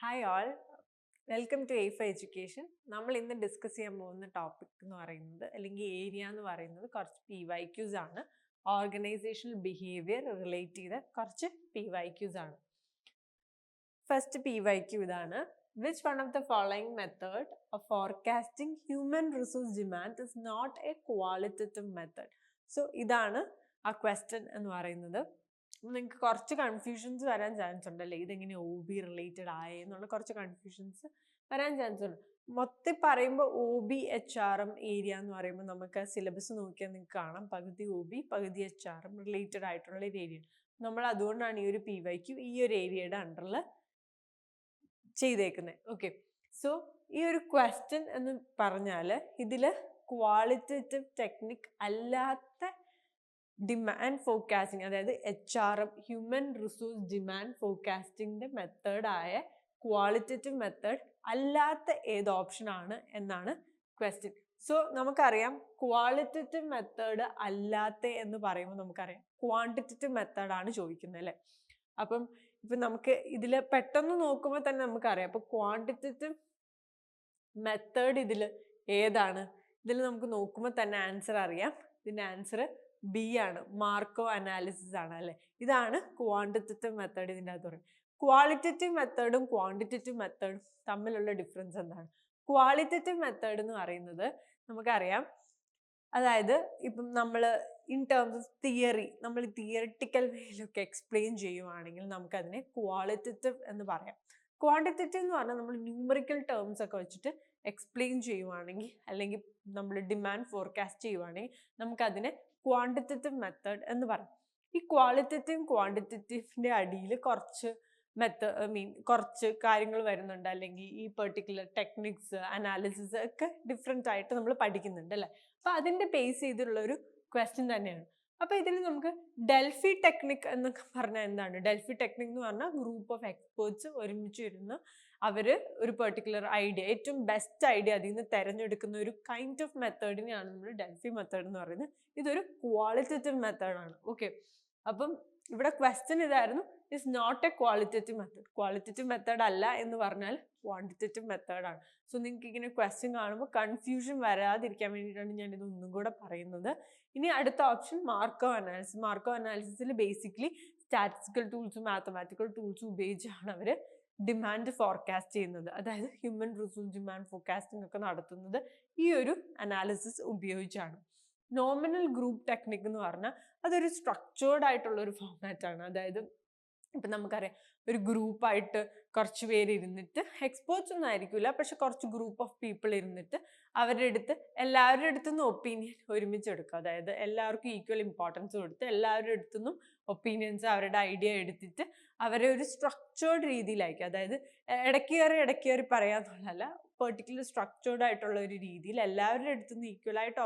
Hi all welcome to എയ്ഫ് education നമ്മൾ ഇന്ന് ഡിസ്കസ് ചെയ്യാൻ പോകുന്ന ടോപ്പിക് എന്ന് പറയുന്നത് അല്ലെങ്കിൽ ഏരിയ എന്ന് പറയുന്നത് കുറച്ച് പി വൈ ക്യൂസ് ആണ്. ഓർഗനൈസേഷണൽ ബിഹേവിയർ റിലേറ്റ് ചെയ്ത കുറച്ച് പി വൈ ക്യൂസ് ആണ്. ഫസ്റ്റ് പി വൈ ക്യൂ ഇതാണ്. Which one of the following method of forecasting human resource demand is not a qualitative method so ഇതാണ് ആ ക്വസ്റ്റ്യൻ എന്ന് പറയുന്നത്. നിങ്ങൾക്ക് കുറച്ച് കൺഫ്യൂഷൻസ് വരാൻ ചാൻസ് ഉണ്ടല്ലേ? ഇതെങ്ങനെ ഒ ബി റിലേറ്റഡ് ആയെന്നുള്ള കുറച്ച് കൺഫ്യൂഷൻസ് വരാൻ ചാൻസ് ഉണ്ട്. മൊത്തം പറയുമ്പോൾ O B H R M area എന്ന് പറയുമ്പോൾ നമുക്ക് സിലബസ് നോക്കിയാൽ നിങ്ങൾക്ക് കാണാം. പകുതി ഒ ബി പകുതി എച്ച് ആർ എം റിലേറ്റഡ് ആയിട്ടുള്ള ഒരു ഏരിയ നമ്മൾ അതുകൊണ്ടാണ് ഈ ഒരു പി വൈക്ക് ഈ ഒരു ഏരിയയുടെ അണ്ടറിൽ ചെയ്തേക്കുന്നത് ഓക്കെ സോ ഈ ഒരു ക്വസ്റ്റ്യൻ എന്ന് പറഞ്ഞാൽ ഇതിൽ ക്വാളിറ്റേറ്റീവ് ടെക്നിക് അല്ലാത്ത ഡിമാൻഡ് ഫോർകാസ്റ്റിംഗ് അതായത് H R M human resource demand ഫോർകാസ്റ്റിംഗിന്റെ മെത്തേഡായ ക്വാളിറ്റേറ്റീവ് മെത്തേഡ് അല്ലാത്ത ഏത് ഓപ്ഷൻ ആണ് എന്നാണ് ക്വസ്റ്റ്യൻ സോ നമുക്കറിയാം ക്വാളിറ്റേറ്റീവ് മെത്തേഡ് അല്ലാത്ത എന്ന് പറയുമ്പോൾ നമുക്കറിയാം ക്വാണ്ടിറ്റേറ്റീവ് മെത്തേഡാണ് ചോദിക്കുന്നത് അല്ലേ? അപ്പം ഇപ്പം നമുക്ക് ഇതിൽ പെട്ടെന്ന് നോക്കുമ്പോൾ തന്നെ നമുക്കറിയാം. അപ്പോൾ ക്വാണ്ടിറ്റേറ്റീവ് മെത്തേഡ് ഇതിൽ ഏതാണ്? ഇതിൽ നമുക്ക് നോക്കുമ്പോൾ തന്നെ ആൻസർ അറിയാം. ഇതിന്റെ ആൻസർ ബി ആണ്. മാർക്കോ അനാലിസിസ് ആണ് അല്ലെ? ഇതാണ് ക്വാണ്ടിറ്റേറ്റീവ് മെത്തേഡ് ഇതിന്റെ അകത്ത് പറയുന്നത്. ക്വാളിറ്റേറ്റീവ് മെത്തേഡും ക്വാണ്ടിറ്റേറ്റീവ് മെത്തേഡും തമ്മിലുള്ള ഡിഫറൻസ് എന്താണ്? ക്വാളിറ്റേറ്റീവ് മെത്തേഡ് എന്ന് പറയുന്നത് നമുക്കറിയാം. അതായത് ഇപ്പം നമ്മൾ ഇൻ ടേംസ് ഓഫ് തിയറി നമ്മൾ തിയറിറ്റിക്കൽ വേയിലൊക്കെ എക്സ്പ്ലെയിൻ ചെയ്യുവാണെങ്കിൽ നമുക്കതിനെ ക്വാളിറ്റേറ്റീവ് എന്ന് പറയാം. ക്വാണ്ടിറ്റേറ്റീവ് എന്ന് പറഞ്ഞാൽ നമ്മൾ ന്യൂമറിക്കൽ ടേംസ് ഒക്കെ വെച്ചിട്ട് എക്സ്പ്ലെയിൻ ചെയ്യുവാണെങ്കിൽ അല്ലെങ്കിൽ നമ്മൾ ഡിമാൻഡ് ഫോർകാസ്റ്റ് ചെയ്യുവാണെങ്കിൽ നമുക്കതിനെ ക്വാണ്ടിറ്റേറ്റീവ് മെത്തേഡ് എന്ന് പറയും. ഈ ക്വാളിറ്റേറ്റീവ് ക്വാണ്ടിറ്റേറ്റീവിന്റെ അടിയിൽ കുറച്ച് മെത്ത മീൻ കുറച്ച് കാര്യങ്ങൾ വരുന്നുണ്ട്. അല്ലെങ്കിൽ ഈ പെർട്ടിക്കുലർ ടെക്നിക്സ് അനാലിസിസ് ഒക്കെ ഡിഫറെന്റ് ആയിട്ട് നമ്മൾ പഠിക്കുന്നുണ്ട് അല്ലേ? അപ്പോൾ അതിന്റെ ബേസ് ചെയ്തിട്ടുള്ള ഒരു ക്വസ്റ്റ്യൻ തന്നെയാണ്. അപ്പോൾ ഇതിൽ നമുക്ക് ഡെൽഫി ടെക്നിക് എന്നൊക്കെ പറഞ്ഞാൽ എന്താണ്? ഡെൽഫി ടെക്നിക് എന്ന് പറഞ്ഞാൽ ഗ്രൂപ്പ് ഓഫ് എക്സ്പേർട്സ് ഒരുമിച്ച് ഇരുന്ന് അവർ ഒരു പെർട്ടിക്കുലർ ഐഡിയ ഏറ്റവും ബെസ്റ്റ് ഐഡിയ അതിൽ നിന്ന് തിരഞ്ഞെടുക്കുന്ന ഒരു കൈൻഡ് ഓഫ് മെത്തേഡിനെയാണ് നമ്മൾ ഡെൽഫി മെത്തേഡ് എന്ന് പറയുന്നത്. ഇതൊരു ക്വാളിറ്റേറ്റീവ് മെത്തേഡാണ് ഓക്കെ അപ്പം ഇവിടെ ക്വസ്റ്റ്യൻ ഇതായിരുന്നു is not a qualitative method qualitative method അല്ല എന്ന് പറഞ്ഞാൽ ക്വാണ്ടിറ്റേറ്റീവ് മെത്തേഡാണ് സോ നിങ്ങൾക്ക് ഇങ്ങനെ ക്വസ്റ്റ്യൻ കാണുമ്പോൾ കൺഫ്യൂഷൻ വരാതിരിക്കാൻ വേണ്ടിയിട്ടാണ് ഞാൻ ഇത് ഒന്നും കൂടെ പറയുന്നത്. ഇനി അടുത്ത option Marco analysis Marco അനാലിസിസിൽ basically statistical ടൂൾസും mathematical ടൂൾസും ഉപയോഗിച്ചാണ് അവർ ഡിമാൻഡ് ഫോർകാസ്റ്റ് ചെയ്യുന്നത്. അതായത് ഹ്യൂമൻ റിസോഴ്സ് ഡിമാൻഡ് ഫോർകാസ്റ്റിംഗ് ഒക്കെ നടത്തുന്നത് ഈ ഒരു അനാലിസിസ് ഉപയോഗിച്ചാണ്. നോമിനൽ ഗ്രൂപ്പ് ടെക്നിക് എന്ന് പറഞ്ഞാൽ അതൊരു സ്ട്രക്ചേർഡ് ആയിട്ടുള്ള ഒരു ഫോർമാറ്റ് ആണ്. അതായത് ഇപ്പം നമുക്കറിയാം ഒരു ഗ്രൂപ്പായിട്ട് കുറച്ച് പേര് ഇരുന്നിട്ട് എക്സ്പേർട്സ് ഒന്നും ആയിരിക്കില്ല പക്ഷെ കുറച്ച് ഗ്രൂപ്പ് ഓഫ് പീപ്പിൾ ഇരുന്നിട്ട് അവരുടെ അടുത്ത് എല്ലാവരുടെ അടുത്തു നിന്നും ഒപ്പീനിയൻ ഒരുമിച്ച് എടുക്കുക അതായത് എല്ലാവർക്കും ഈക്വൽ ഇമ്പോർട്ടൻസ് കൊടുത്ത് എല്ലാവരുടെ അടുത്തു നിന്നും ഒപ്പീനിയൻസ് അവരുടെ ഐഡിയ എടുത്തിട്ട് അവരെ ഒരു സ്ട്രക്ചേർഡ് രീതിയിലായിരിക്കും. അതായത് ഇടയ്ക്ക് കയറി ഇടയ്ക്ക് കയറി പറയാന്നുള്ളതല്ല പെർട്ടിക്കുലർ സ്ട്രക്ചേർഡ് ആയിട്ടുള്ള ഒരു രീതിയിൽ എല്ലാവരുടെ അടുത്തു നിന്ന് ഈക്വലായിട്ട്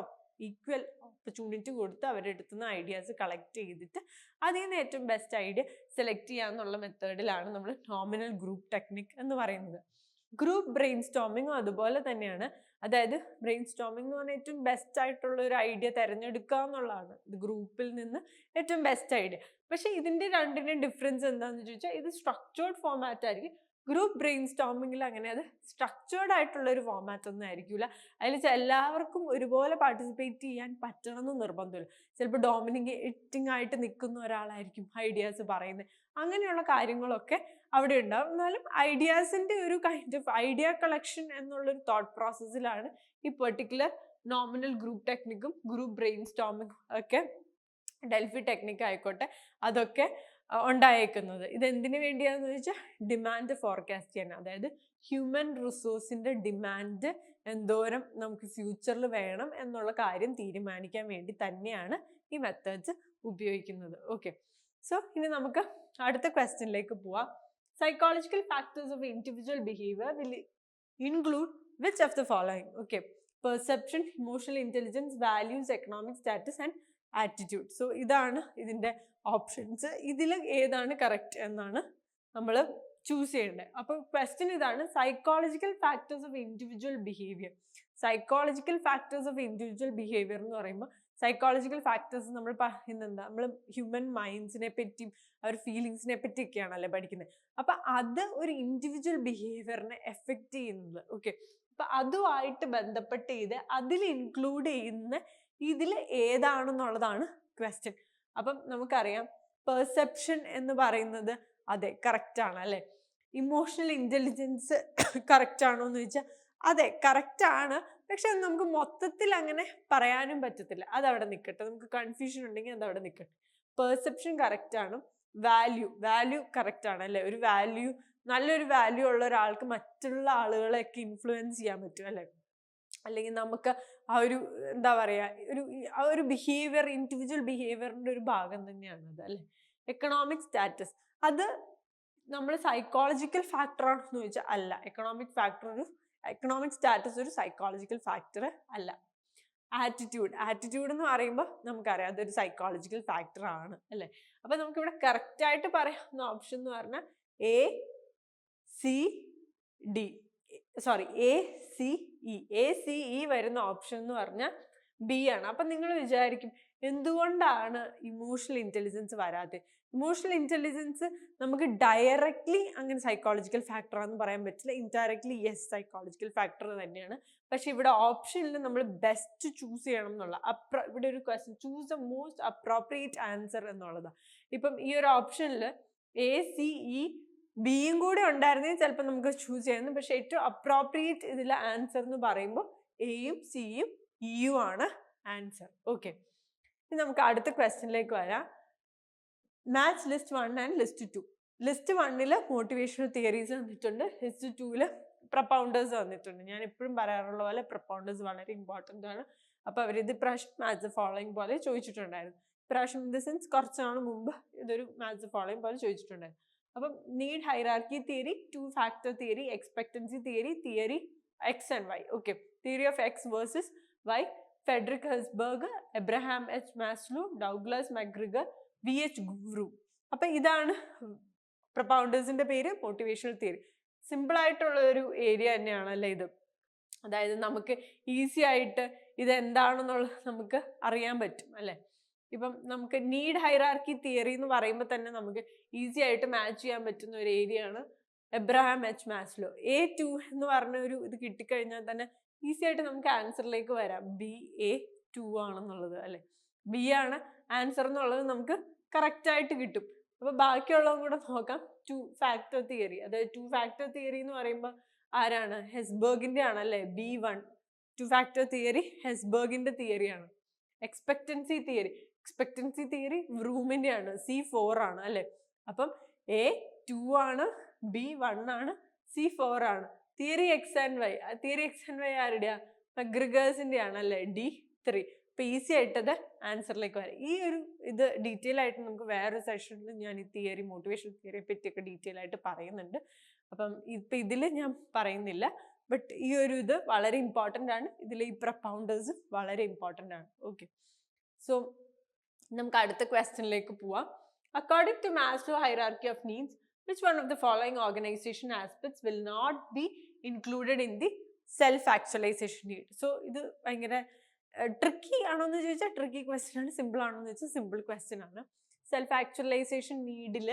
ഈക്വൽ ഓപ്പർച്യൂണിറ്റി കൊടുത്ത് അവരുടെ അടുത്തു നിന്ന് ഐഡിയാസ് കളക്ട് ചെയ്തിട്ട് അതിൽ നിന്ന് ഏറ്റവും ബെസ്റ്റ് ഐഡിയ സെലക്ട് ചെയ്യാന്നുള്ള മെത്തേഡിലാണ് നമ്മൾ നോമിനൽ ഗ്രൂപ്പ് ടെക്നിക് എന്ന് പറയുന്നത്. ഗ്രൂപ്പ് ബ്രെയിൻ സ്റ്റോമിങ്ങും അതുപോലെ തന്നെയാണ്. അതായത് ബ്രെയിൻ സ്റ്റോമിംഗ് എന്ന് പറഞ്ഞാൽ ഏറ്റവും ബെസ്റ്റ് ആയിട്ടുള്ള ഒരു ഐഡിയ തിരഞ്ഞെടുക്കുക എന്നുള്ളതാണ്. ഇത് ഗ്രൂപ്പിൽ നിന്ന് ഏറ്റവും ബെസ്റ്റ് ഐഡിയ പക്ഷേ ഇതിന്റെ രണ്ടിന്റെയും ഡിഫറൻസ് എന്താണെന്ന് ചോദിച്ചാൽ ഇത് സ്ട്രക്ചേർഡ് ഫോമാറ്റ് ആയിരിക്കും. ഗ്രൂപ്പ് ബ്രെയിൻ സ്റ്റോമിങ്ങിൽ അങ്ങനെ അത് സ്ട്രക്ചേർഡ് ആയിട്ടുള്ള ഒരു ഫോമാറ്റ് ഒന്നും ആയിരിക്കില്ല അതിൽ എല്ലാവർക്കും ഒരുപോലെ പാർട്ടിസിപ്പേറ്റ് ചെയ്യാൻ പറ്റണം എന്ന് നിർബന്ധമില്ല ചിലപ്പോൾ ഡോമിനേറ്റിംഗ് ആയിട്ട് നിൽക്കുന്ന ഒരാളായിരിക്കും ഐഡിയാസ് പറയുന്നത് അങ്ങനെയുള്ള കാര്യങ്ങളൊക്കെ അവിടെ ഉണ്ടാവും. എന്നാലും ഐഡിയാസിന്റെ ഒരു കൈൻഡ് ഓഫ് ഐഡിയ കളക്ഷൻ എന്നുള്ളൊരു തോട്ട് പ്രോസസ്സിലാണ് ഈ പെർട്ടിക്കുലർ നോമിനൽ ഗ്രൂപ്പ് ടെക്നിക്കും ഗ്രൂപ്പ് ബ്രെയിൻ സ്റ്റോമിങ്ങും ഒക്കെ ഡെൽഫി ടെക്നിക്ക് ആയിക്കോട്ടെ അതൊക്കെ ഉണ്ടായേക്കുന്നത്. ഇത് എന്തിനു വേണ്ടിയാണെന്ന് വെച്ചാൽ ഡിമാൻഡ് ഫോർകാസ്റ്റ് ചെയ്യാൻ അതായത് ഹ്യൂമൻ റിസോഴ്സിന്റെ ഡിമാൻഡ് എന്തോരം നമുക്ക് ഫ്യൂച്ചറിൽ വേണം എന്നുള്ള കാര്യം തീരുമാനിക്കാൻ വേണ്ടി തന്നെയാണ് ഈ മെത്തേഡ്സ് ഉപയോഗിക്കുന്നത്. ഓക്കെ സോ ഇനി നമുക്ക് അടുത്ത ക്വസ്റ്റ്യനിലേക്ക് പോവാം. Psychological factors of individual behaviour will include which of the following okay perception emotional intelligence values economic status and attitude so ഇതാണ് ഇതിന്റെ ഓപ്ഷൻസ്. ഇതിൽ ഏതാണ് കറക്റ്റ് എന്നാണ് നമ്മൾ ചൂസ് ചെയ്യേണ്ടത്. അപ്പോൾ ക്വസ്റ്റ്യൻ ഇതാണ് psychological factors of individual behaviour psychological factors of individual behaviour എന്ന് പറയുമ്പോൾ സൈക്കോളജിക്കൽ ഫാക്ടേഴ്സ് നമ്മൾ പറയുന്നെന്താ നമ്മൾ ഹ്യൂമൻ മൈൻഡ്സിനെ പറ്റിയും അവർ ഫീലിങ്സിനെ പറ്റിയൊക്കെയാണല്ലേ പഠിക്കുന്നത്. അപ്പം അത് ഒരു ഇൻഡിവിജ്വൽ ബിഹേവിയറിനെ എഫക്റ്റ് ചെയ്യുന്നത്. ഓക്കെ അപ്പം അതുമായിട്ട് ബന്ധപ്പെട്ട് ചെയ്ത് അതിൽ ഇൻക്ലൂഡ് ചെയ്യുന്ന ഇതിൽ ഏതാണെന്നുള്ളതാണ് ക്വസ്റ്റ്യൻ അപ്പം നമുക്കറിയാം പെർസെപ്ഷൻ എന്ന് പറയുന്നത് അതെ കറക്റ്റ് ആണ് അല്ലെ? ഇമോഷണൽ ഇന്റലിജൻസ് കറക്റ്റ് ആണോ എന്ന് ചോദിച്ചാൽ അതെ കറക്റ്റ് ആണ്. പക്ഷെ അത് നമുക്ക് മൊത്തത്തിൽ അങ്ങനെ പറയാനും പറ്റത്തില്ല. അത് അവിടെ നിൽക്കട്ടെ നമുക്ക് കൺഫ്യൂഷൻ ഉണ്ടെങ്കിൽ അത് അവിടെ നിൽക്കട്ടെ പെർസെപ്ഷൻ കറക്റ്റ് ആണ്. വാല്യൂ വാല്യൂ കറക്റ്റ് ആണ് അല്ലെ? ഒരു വാല്യൂ നല്ലൊരു വാല്യൂ ഉള്ള ഒരാൾക്ക് മറ്റുള്ള ആളുകളെയൊക്കെ ഇൻഫ്ലുവൻസ് ചെയ്യാൻ പറ്റും അല്ലെ? അല്ലെങ്കിൽ നമുക്ക് ആ ഒരു എന്താ പറയുക ഒരു ആ ഒരു ബിഹേവിയർ ഇൻഡിവിജ്വൽ ബിഹേവിയറിന്റെ ഒരു ഭാഗം തന്നെയാണ് അത് അല്ലെ? എക്കണോമിക് സ്റ്റാറ്റസ് അത് നമ്മൾ സൈക്കോളജിക്കൽ ഫാക്ടർ ആണെന്ന് ചോദിച്ചാൽ അല്ല. എക്കണോമിക് ഫാക്ടർ ഒരു എക്കണോമിക് സ്റ്റാറ്റസ് ഒരു സൈക്കോളജിക്കൽ ഫാക്ടർ അല്ല. ആറ്റിറ്റ്യൂഡ് ആറ്റിറ്റ്യൂഡ് എന്ന് പറയുമ്പോൾ നമുക്കറിയാം അതൊരു സൈക്കോളജിക്കൽ ഫാക്ടർ ആണ് അല്ലേ? അപ്പം നമുക്കിവിടെ കറക്റ്റായിട്ട് പറയാവുന്ന ഓപ്ഷൻ എന്ന് പറഞ്ഞാൽ A C D sorry A C E A C E വരുന്ന ഓപ്ഷൻ എന്ന് പറഞ്ഞാൽ ബി ആണ്. അപ്പം നിങ്ങൾ വിചാരിക്കും എന്തുകൊണ്ടാണ് ഇമോഷണൽ ഇന്റലിജൻസ് വരാത്തത് ഇമോഷണൽ ഇന്റലിജൻസ് നമുക്ക് ഡയറക്റ്റ്ലി അങ്ങനെ സൈക്കോളജിക്കൽ ഫാക്ടർ ആണെന്ന് പറയാൻ പറ്റില്ല. ഇൻഡയറക്ട്ലി യെസ് സൈക്കോളജിക്കൽ ഫാക്ടർ തന്നെയാണ്. പക്ഷെ ഇവിടെ ഓപ്ഷനിൽ നമ്മൾ ബെസ്റ്റ് ചൂസ് ചെയ്യണം എന്നുള്ള അപ്ര ഇവിടെ ഒരു question choose the most appropriate answer എന്നുള്ളതാണ് ഇപ്പം ഈ ഒരു ഓപ്ഷനിൽ എ സി ഇ ബിയും കൂടെ ഉണ്ടായിരുന്നെങ്കിൽ ചിലപ്പോൾ നമുക്ക് ചൂസ് ചെയ്യായിരുന്നു പക്ഷെ ഏറ്റവും അപ്രോപ്രിയേറ്റ് ഇതിലെ ആൻസർ എന്ന് പറയുമ്പോൾ എയും സിയും ഇയും ആണ് ആൻസർ ഓക്കെ ഇനി നമുക്ക് അടുത്ത ക്വസ്റ്റ്യനിലേക്ക് വരാം. Match list one and list two list വണ്ണിൽ മോട്ടിവേഷണൽ തിയറീസ് വന്നിട്ടുണ്ട്. ലിസ്റ്റ് ടൂവിൽ പ്രപ്പൗണ്ടേഴ്സ് വന്നിട്ടുണ്ട്. ഞാൻ എപ്പോഴും പറയാറുള്ള പോലെ പ്രപ്പൗണ്ടേഴ്സ് വളരെ ഇമ്പോർട്ടന്റ് ആണ്. അപ്പോൾ അവരിത് പ്രാവശ്യം മാച്ച് ഫോളോയിങ് പോലെ ചോദിച്ചിട്ടുണ്ടായിരുന്നു. ഇപ്രാവശ്യം ഇൻ ദ സെൻസ് കുറച്ച് നാൾ മുമ്പ് ഇതൊരു മാച്ച് ഫോളോയിങ് പോലെ ചോദിച്ചിട്ടുണ്ടായിരുന്നു. അപ്പം need hierarchy theory two factor theory expectancy theory theory X and Y okay theory of X versus Y Frederick Herzberg Abraham H Maslow Douglas McGregor V H ഗുരു അപ്പൊ ഇതാണ് പ്രൊപ്പൗണ്ടേഴ്സിന്റെ പേര് മോട്ടിവേഷണൽ തിയറി സിമ്പിൾ ആയിട്ടുള്ള ഒരു area തന്നെയാണല്ലേ ഇത്. അതായത് നമുക്ക് easy ആയിട്ട് ഇത് എന്താണെന്നുള്ളത് നമുക്ക് അറിയാൻ പറ്റും അല്ലെ? ഇപ്പം നമുക്ക് നീഡ് ഹൈറാർക്കി തിയറി എന്ന് പറയുമ്പോൾ തന്നെ നമുക്ക് ഈസി ആയിട്ട് മാച്ച് ചെയ്യാൻ പറ്റുന്ന ഒരു ഏരിയ ആണ് Abraham H Maslow A two എന്ന് പറഞ്ഞ ഒരു ഇത് കിട്ടിക്കഴിഞ്ഞാൽ തന്നെ ഈസി ആയിട്ട് നമുക്ക് ആൻസറിലേക്ക് വരാം. ബി എ ടു ആണെന്നുള്ളത് അല്ലെ? ബി ആണ് ആൻസർ എന്നുള്ളത് നമുക്ക് കറക്റ്റ് ആയിട്ട് കിട്ടും. അപ്പൊ ബാക്കിയുള്ളതും കൂടെ നോക്കാം. ടു ഫാക്ടർ തിയറി അതായത് ടു ഫാക്ടർ തിയറി എന്ന് പറയുമ്പോൾ ആരാണ്? ഹെസ്ബർഗിന്റെ ആണ് അല്ലെ? B one two factor theory ഹെസ്ബർഗിന്റെ തിയറിയാണ് എക്സ്പെക്റ്റൻസി തിയറി എക്സ്പെക്ടൻസി തിയറി റൂമിന്റെ ആണ് സി ഫോർ ആണ് അല്ലെ? അപ്പം എ ടു ആണ് ബി വൺ ആണ് സി ഫോർ ആണ്. Theory X and Y theory X and Y ആരുടെയാ? മഗ്രിഗേഴ്സിന്റെ ആണ് അല്ലെ? ഡി ത്രീ അപ്പൊ ഈസി ആയിട്ടത് ആൻസറിലേക്ക് വരാം. ഈ ഒരു ഇത് ഡീറ്റെയിൽ ആയിട്ട് നമുക്ക് വേറൊരു സെഷനിൽ ഞാൻ ഈ തിയറി മോട്ടിവേഷൻ തിയറിയെ പറ്റിയൊക്കെ ഡീറ്റെയിൽ ആയിട്ട് പറയുന്നുണ്ട്. അപ്പം ഇപ്പൊ ഇതിൽ ഞാൻ പറയുന്നില്ല. ബട്ട് ഈ ഒരു ഇത് വളരെ ഇമ്പോർട്ടന്റ് ആണ്. ഇതിൽ ഈ പ്രപ്പൗണ്ടേഴ്സ് വളരെ ഇമ്പോർട്ടന്റ് ആണ്. ഓക്കെ സോ നമുക്ക് അടുത്ത ക്വസ്റ്റ്യനിലേക്ക് പോവാം. According to Maslow hierarchy of needs which one of the following organisation aspects will not be included in the self actualisation need so ഇത് ഭയങ്കര ട്രിക്കി ആണോ എന്ന് ചോദിച്ചാൽ ട്രിക്കി ക്വസ്റ്റ്യൻ ആണ് സിമ്പിൾ ആണോ എന്ന് ചോദിച്ചാൽ സിമ്പിൾ ക്വസ്റ്റ്യൻ ആണ്. സെൽഫ് ആക്ച്വലൈസേഷൻ നീഡിൽ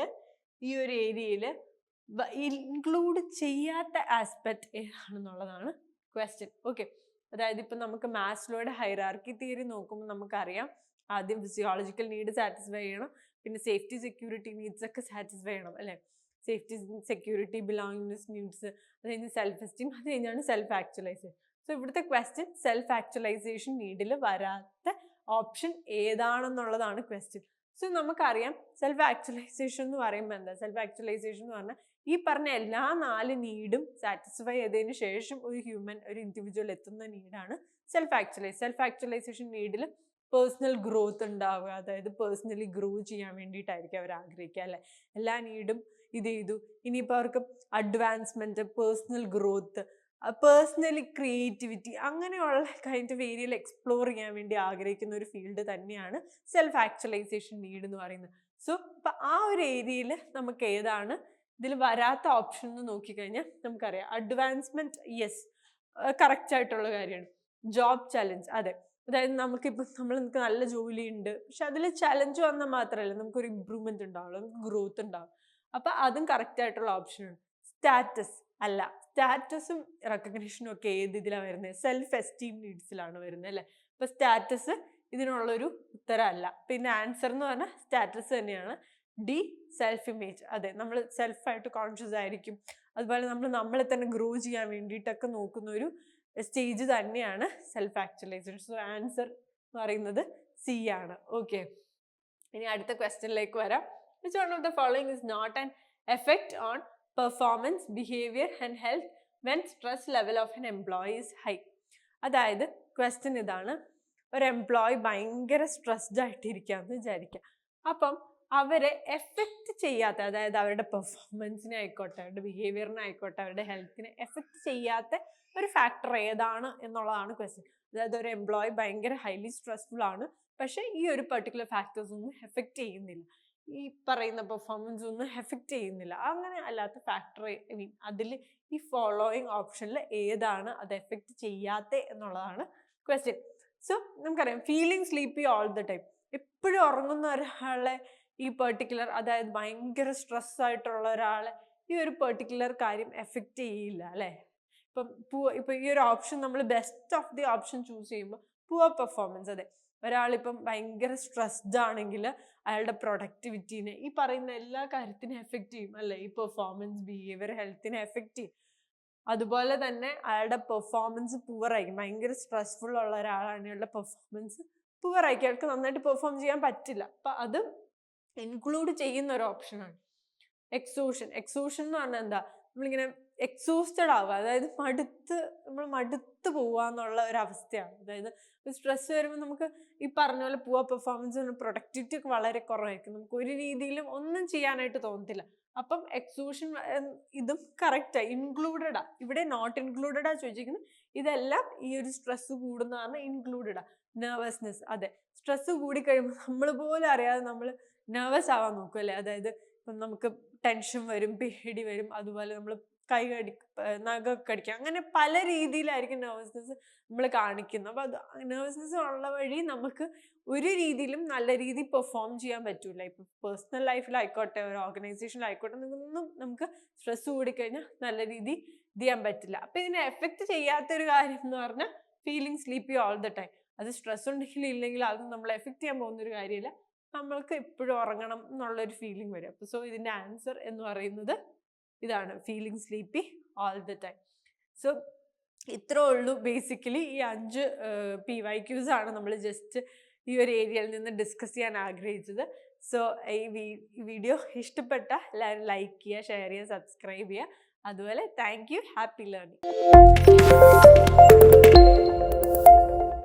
ഈ ഒരു ഏരിയയിൽ ഇൻക്ലൂഡ് ചെയ്യാത്ത ആസ്പെക്ട് ഏതാണെന്നുള്ളതാണ് ക്വസ്റ്റ്യൻ ഓക്കെ അതായത് ഇപ്പം നമുക്ക് മാസ്ലോയുടെ ഹൈറാർക്കി തിയറി നോക്കുമ്പോൾ നമുക്കറിയാം. ആദ്യം ഫിസിയോളജിക്കൽ നീഡ് സാറ്റിസ്ഫൈ ചെയ്യണം. പിന്നെ സേഫ്റ്റി സെക്യൂരിറ്റി നീഡ്സ് ഒക്കെ സാറ്റിസ്ഫൈ ചെയ്യണം അല്ലേ? സേഫ്റ്റി സെക്യൂരിറ്റി ബിലോങ്ങിങ്നെസ് നീഡ്സ് അത് കഴിഞ്ഞ് സെൽഫ് എസ്റ്റീം അത് കഴിഞ്ഞാണ് സെൽഫ് ആക്ച്വലൈസേഷൻ സോ ഇവിടുത്തെ ക്വസ്റ്റ്യൻ സെൽഫ് ആക്ച്വലൈസേഷൻ നീഡിൽ വരാത്ത ഓപ്ഷൻ ഏതാണെന്നുള്ളതാണ് ക്വസ്റ്റ്യൻ സോ നമുക്കറിയാം സെൽഫ് ആക്ച്വലൈസേഷൻ എന്ന് പറയുമ്പോൾ എന്താ? സെൽഫ് ആക്ച്വലൈസേഷൻ എന്ന് പറഞ്ഞാൽ ഈ പറഞ്ഞ എല്ലാ നാല് നീഡും സാറ്റിസ്ഫൈ ചെയ്തതിന് ശേഷം ഒരു ഹ്യൂമൻ ഒരു ഇൻഡിവിജ്വൽ എത്തുന്ന നീഡാണ് സെൽഫ് ആക്ച്വലൈസ് സെൽഫ് ആക്ച്വലൈസേഷൻ നീഡിൽ പേഴ്സണൽ ഗ്രോത്ത് ഉണ്ടാവുക. അതായത് പേഴ്സണലി ഗ്രോ ചെയ്യാൻ വേണ്ടിയിട്ടായിരിക്കും അവർ ആഗ്രഹിക്കുക അല്ലെ? എല്ലാ നീഡും ഇത് ചെയ്തു. ഇനിയിപ്പോൾ അവർക്ക് advancement personal growth personally creativity അങ്ങനെയുള്ള കൈൻഡ് ഓഫ് ഏരിയയിൽ എക്സ്പ്ലോർ ചെയ്യാൻ വേണ്ടി ആഗ്രഹിക്കുന്ന ഒരു ഫീൽഡ് തന്നെയാണ് സെൽഫ് ആക്ച്വലൈസേഷൻ നീഡ് എന്ന് പറയുന്നത്. സോ അപ്പം ആ ഒരു ഏരിയയിൽ നമുക്ക് ഏതാണ്? ഇതിൽ വരാത്ത ഓപ്ഷൻ എന്ന് നോക്കിക്കഴിഞ്ഞാൽ നമുക്കറിയാം. അഡ്വാൻസ്മെന്റ് യെസ് കറക്റ്റ് ആയിട്ടുള്ള കാര്യമാണ്. ജോബ് ചലഞ്ച് അതെ. അതായത് നമുക്കിപ്പം നമ്മൾ നമുക്ക് നല്ല ജോലി ഉണ്ട് പക്ഷെ അതിൽ ചലഞ്ച് വന്നാൽ മാത്രമല്ല നമുക്കൊരു ഇമ്പ്രൂവ്മെന്റ് ഉണ്ടാവുള്ളൂ നമുക്ക് ഗ്രോത്ത് ഉണ്ടാവും. അപ്പൊ അതും കറക്റ്റ് ആയിട്ടുള്ള ഓപ്ഷനാണ് സ്റ്റാറ്റസ് അല്ല സ്റ്റാറ്റസും റെക്കഗ്നീഷനും ഒക്കെ ഏത് ഇതിലാണ് വരുന്നത് സെൽഫ് എസ്റ്റീം നീഡ്സിലാണ് വരുന്നത് അല്ലേ? അപ്പൊ സ്റ്റാറ്റസ് ഇതിനുള്ളൊരു ഉത്തരമല്ല. പിന്നെ ആൻസർ എന്ന് പറഞ്ഞാൽ സ്റ്റാറ്റസ് തന്നെയാണ്. ഡി സെൽഫ് ഇമേജ് അതെ നമ്മൾ സെൽഫായിട്ട് കോൺഷ്യസ് ആയിരിക്കും. അതുപോലെ നമ്മൾ നമ്മളെ തന്നെ ഗ്രോ ചെയ്യാൻ വേണ്ടിയിട്ടൊക്കെ നോക്കുന്ന ഒരു സ്റ്റേജ് തന്നെയാണ് സെൽഫ് ആക്ച്വലൈസേഷൻ സോ ആൻസർ എന്ന് പറയുന്നത് സി ആണ്. ഓക്കെ ഇനി അടുത്ത ക്വസ്റ്റ്യനിലേക്ക് വരാം. Which one of the following is not an effect on performance behaviour and health when stress level of an employee is high അതായത് ക്വസ്റ്റ്യൻ ഇതാണ്. ഒരു എംപ്ലോയി ഭയങ്കര സ്ട്രെസ്ഡ് ആയിട്ടിരിക്കുകയെന്ന് വിചാരിക്കുക അപ്പം അവരെ എഫക്റ്റ് ചെയ്യാത്ത അതായത് അവരുടെ പെർഫോമൻസിനെ ആയിക്കോട്ടെ അവരുടെ ബിഹേവിയറിനെ ആയിക്കോട്ടെ അവരുടെ ഹെൽത്തിനെ എഫക്റ്റ് ചെയ്യാത്ത ഒരു ഫാക്ടർ ഏതാണ് എന്നുള്ളതാണ് ക്വസ്റ്റ്യൻ അതായത് ഒരു എംപ്ലോയി ഭയങ്കര ഹൈലി സ്ട്രെസ്ഫുൾ ആണ്. പക്ഷേ ഈ ഒരു പെർട്ടിക്കുലർ ഫാക്ടേഴ്സ് ഒന്നും എഫക്റ്റ് ചെയ്യുന്നില്ല. ഈ പറയുന്ന പെർഫോമൻസ് ഒന്നും എഫക്റ്റ് ചെയ്യുന്നില്ല. അങ്ങനെ അല്ലാത്ത ഫാക്ടർ ഐ മീൻ അതിൽ ഈ ഫോളോയിങ് ഓപ്ഷനിൽ ഏതാണ് അത് എഫക്റ്റ് ചെയ്യാത്ത എന്നുള്ളതാണ് ക്വസ്റ്റ്യൻ സോ നമുക്കറിയാം feeling sleepy all the time എപ്പോഴും ഉറങ്ങുന്ന ഒരാളെ ഈ പെർട്ടിക്കുലർ അതായത് ഭയങ്കര സ്ട്രെസ് ആയിട്ടുള്ള ഒരാൾ ഈ ഒരു പെർട്ടിക്കുലർ കാര്യം എഫക്റ്റ് ചെയ്യില്ല അല്ലേ? ഇപ്പം പൂ ഇപ്പം ഈ ഒരു ഓപ്ഷൻ നമ്മൾ best of the option choose ചെയ്യുമ്പോൾ പുവർ പെർഫോമൻസ് അതെ. ഒരാളിപ്പം ഭയങ്കര സ്ട്രെസ്ഡ് ആണെങ്കിൽ അയാളുടെ പ്രൊഡക്ടിവിറ്റീനെ ഈ പറയുന്ന എല്ലാ കാര്യത്തിനും എഫക്റ്റ് ചെയ്യും അല്ലേ? ഈ പെർഫോമൻസ് ബിഹേവിയർ ഹെൽത്തിനെ എഫക്റ്റ് ചെയ്യും. അതുപോലെ തന്നെ അയാളുടെ പെർഫോമൻസ് പുവർ ആയിരിക്കും. ഭയങ്കര സ്ട്രെസ്ഫുൾ ഉള്ള ഒരാളാണ് അയാളുടെ പെർഫോമൻസ് പുവർ ആയിരിക്കും. അയാൾക്ക് നന്നായിട്ട് പെർഫോം ചെയ്യാൻ പറ്റില്ല. അപ്പം അത് ഇൻക്ലൂഡ് ചെയ്യുന്ന ഒരു ഓപ്ഷനാണ് എക്സോഷൻ എക്സോഷൻ എന്ന് പറഞ്ഞാൽ എന്താ? നമ്മളിങ്ങനെ എക്സോസ്റ്റഡ് ആവുക. അതായത് മടുത്ത് നമ്മൾ മടുത്ത് പോവുക എന്നുള്ള ഒരു അവസ്ഥയാണ്. അതായത് സ്ട്രെസ് വരുമ്പോൾ നമുക്ക് ഈ പറഞ്ഞ പോലെ പോവാ പെർഫോമൻസ് പ്രൊഡക്ടിവിറ്റി ഒക്കെ വളരെ കുറവായിരിക്കും. നമുക്ക് ഒരു രീതിയിലും ഒന്നും ചെയ്യാനായിട്ട് തോന്നത്തില്ല. അപ്പം എക്സൂഷൻ ഇതും കറക്റ്റാണ് ഇൻക്ലൂഡഡാ ഇവിടെ നോട്ട് ഇൻക്ലൂഡഡാ ചോദിച്ചിരിക്കുന്നത്. ഇതെല്ലാം ഈ ഒരു സ്ട്രെസ് കൂടുന്നതാണ് ഇൻക്ലൂഡഡാ നെർവസ്നെസ് അതെ. സ്ട്രെസ് കൂടിക്കഴിയുമ്പോൾ നമ്മൾ പോലും അറിയാതെ നമ്മൾ നെർവസ് ആവാൻ നോക്കും അല്ലേ അതായത് ഇപ്പം നമുക്ക് ടെൻഷൻ വരും പേടി വരും അതുപോലെ നമ്മൾ കൈ കടി നഖമൊക്കെ കടിക്കുക അങ്ങനെ പല രീതിയിലായിരിക്കും നെർവസ്നെസ് നമ്മൾ കാണിക്കുന്നത്. അപ്പോൾ അത് നെർവസ്നെസ് ഉള്ള വഴി നമുക്ക് ഒരു രീതിയിലും നല്ല രീതിയിൽ പെർഫോം ചെയ്യാൻ പറ്റില്ല ഇപ്പം പേഴ്സണൽ ലൈഫിലായിക്കോട്ടെ ഒരു ഓർഗനൈസേഷനിലായിക്കോട്ടെ ഒന്നും നമുക്ക് സ്ട്രെസ് കൂടിക്കഴിഞ്ഞാൽ നല്ല രീതി ഇത് ചെയ്യാൻ പറ്റില്ല. അപ്പം ഇതിനെ എഫക്റ്റ് ചെയ്യാത്തൊരു കാര്യം എന്ന് പറഞ്ഞാൽ feeling sleepy all the time അത് സ്ട്രെസ് ഉണ്ടെങ്കിൽ ഇല്ലെങ്കിൽ അത് നമ്മളെ എഫക്റ്റ് ചെയ്യാൻ പോകുന്ന ഒരു കാര്യമില്ല. നമ്മൾക്ക് എപ്പോഴും ഉറങ്ങണം എന്നുള്ളൊരു ഫീലിംഗ് വരും. അപ്പോൾ സോ ഇതിന്റെ ആൻസർ എന്ന് പറയുന്നത് ഇതാണ്. Feeling sleepy all the time so ഇത്രേ ഉള്ളൂ ബേസിക്കലി ഈ അഞ്ച് പി വൈ ക്യൂസ് ആണ് നമ്മൾ ജസ്റ്റ് ഈ ഒരു ഏരിയയിൽ നിന്ന് ഡിസ്കസ് ചെയ്യാൻ ആഗ്രഹിച്ചത്. സോ ഈ വീഡിയോ ഇഷ്ടപ്പെട്ട എല്ലാവരും ലൈക്ക് ചെയ്യുക ഷെയർ ചെയ്യുക സബ്സ്ക്രൈബ് ചെയ്യുക. അതുപോലെ താങ്ക് യു ഹാപ്പി ലേണിംഗ്